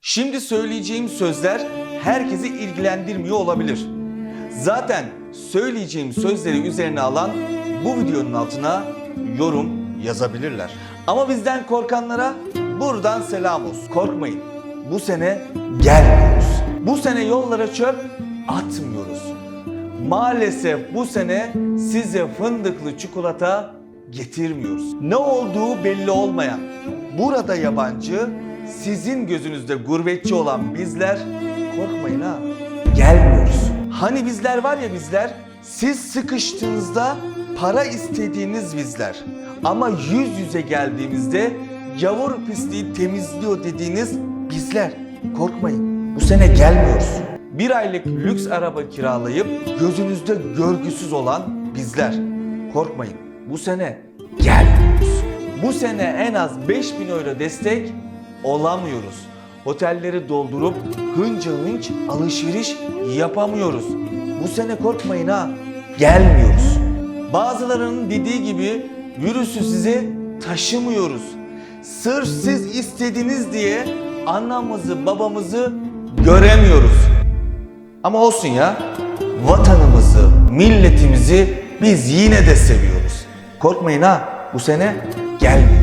Şimdi söyleyeceğim sözler herkesi ilgilendirmiyor olabilir. Zaten söyleyeceğim sözleri üzerine alan bu videonun altına yorum yazabilirler. Ama bizden korkanlara buradan selam olsun. Korkmayın. Bu sene gelmiyoruz. Bu sene yollara çöp atmıyoruz. Maalesef bu sene size fındıklı çikolata getirmiyoruz. Ne olduğu belli olmayan, burada yabancı, sizin gözünüzde gurbetçi olan bizler korkmayın ha. Gelmiyoruz. Hani bizler var ya bizler, siz sıkıştığınızda para istediğiniz bizler. Ama yüz yüze geldiğimizde yavur pisliği temizliyor dediğiniz bizler. Korkmayın. Bu sene gelmiyoruz. Bir aylık lüks araba kiralayıp gözünüzde görgüsüz olan bizler. Korkmayın. Bu sene gelmiyoruz. Bu sene en az 5000 euro destek olamıyoruz. Otelleri doldurup hınca hınç alışveriş yapamıyoruz. Bu sene korkmayın ha. Gelmiyoruz. Bazılarının dediği gibi virüsü sizi taşımıyoruz. Sırf siz istediniz diye anamızı babamızı göremiyoruz. Ama olsun ya, vatanımızı, milletimizi biz yine de seviyoruz. Korkmayın ha, bu sene. Gelmiyoruz.